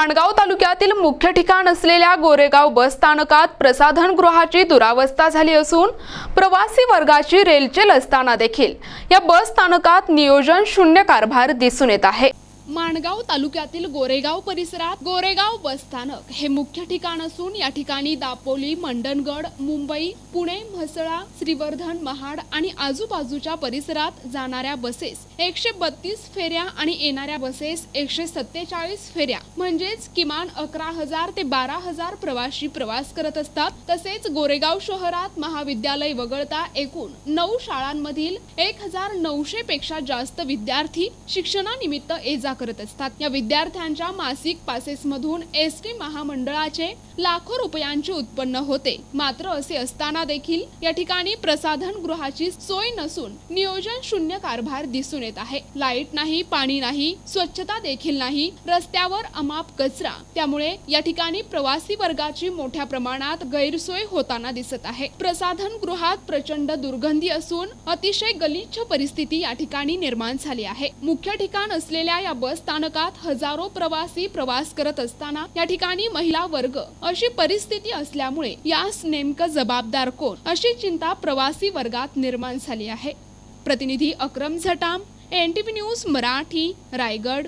माणगाव तालुक्यातील मुख्य ठिकाण असलेल्या गोरेगाव बस स्थानकात प्रसाधनगृहाची दुरावस्था झाली असून प्रवासी वर्गाची रेलचेल असताना देखील या बस स्थानकात नियोजन शून्य कारभार दिसून येत आहे. माणगाव तालुक्यातील गोरेगाव परिसरात गोरेगाव बस स्थानक हे मुख्य ठिकाण असून या ठिकाणी दापोली मंडणगड मुंबई पुणे म्हसळा श्रीवर्धन महाड आणि आजूबाजूच्या परिसरात जाणाऱ्या बसेस एकशे बत्तीस फेऱ्या आणि येणाऱ्या बसेस एकशे सत्तेचाळीस फेऱ्या म्हणजेच किमान अकरा हजार ते बारा हजार प्रवासी प्रवास करत असतात. तसेच गोरेगाव शहरात महाविद्यालय वगळता एकूण नऊ शाळांमधील एक हजार नऊशे पेक्षा जास्त विद्यार्थी शिक्षणानिमित्त ये जा करत असतात. या विद्यार्थ्यांच्या मासिक पासेस मधून एस टी महामंडळाचे लाखो रुपयांचे उत्पन्न होते. मात्र असे असताना देखील या ठिकाणी प्रसाधन गृहाची सोय नसून नियोजन शून्य कारभार दिसून येत आहे. लाइट नाही पाणी नाही स्वच्छता देखील नाही रस्त्यावर अमाप कचरा. त्यामुळे या ठिकाणी प्रवासी वर्गाची मोठ्या प्रमाणात गैरसोय होताना दिसत आहे. प्रसाधन गृहात प्रचंड दुर्गंधी असून अतिशय गलिच्छ परिस्थिती या ठिकाणी निर्माण झाली आहे. मुख्य ठिकाण असलेल्या या बस स्थानकात हजारो प्रवासी प्रवास करत असताना या ठिकाणी महिला वर्ग अशी परिस्थिती असल्यामुळे यास नेमकं जबाबदार कोण अशी चिंता प्रवासी वर्गात निर्माण झाली आहे. प्रतिनिधी अक्रम झटाम एनटीपी न्यूज मराठी रायगड.